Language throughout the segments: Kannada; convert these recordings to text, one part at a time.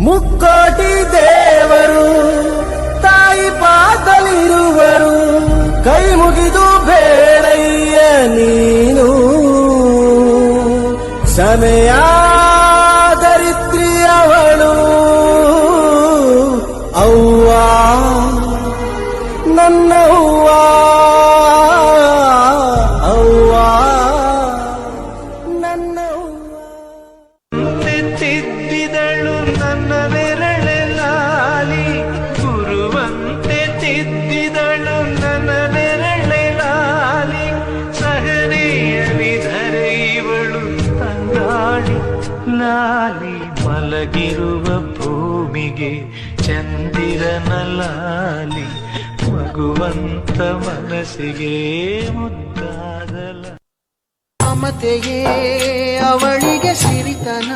ಮುಕ್ಕೋಟಿ ದೇವರು ತಾಯಿ ಪಾದಲಿರುವರು ಕೈ ಮುಗಿದು ಬೇಡಯ್ಯ ನೀನು. ಸಮಯ ಲಾಲಿ ಮಲಗಿರುವ ಭೂಮಿಗೆ ಚಂದಿರನ ಲಾಲಿ ಮಗುವಂತ ಮನಸ್ಸಿಗೆ ಮುದ್ದಾದಲ ಮಮತೆಯೇ ಅವಳಿಗೆ ಸಿರಿತನ.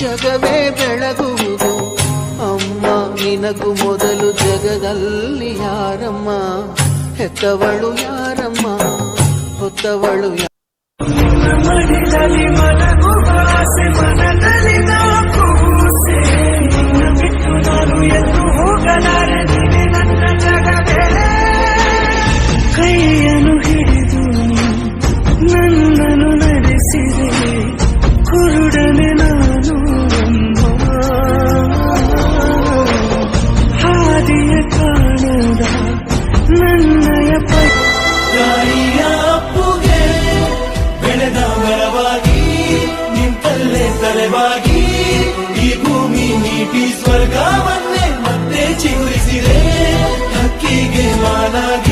ಜಗವೇ ಬೆಳಗುವುದು. ಅಮ್ಮ ನಿನಗೂ ಮೊದಲು ಜಗದಲ್ಲಿ ಯಾರಮ್ಮ? ಹೆತ್ತವಳು ಯಾರಮ್ಮ? ಹೊತ್ತವಳು ಯಾ- ತಲೆವಾಗಿ ಈ ಭೂಮಿ ನೀಟಿ ಸ್ವರ್ಗವನ್ನೇ ಮತ್ತೆ ಚಿಗುರಿಸಿದೆ ಹಕ್ಕಿಗೆ ಮಾನಾಗಿ.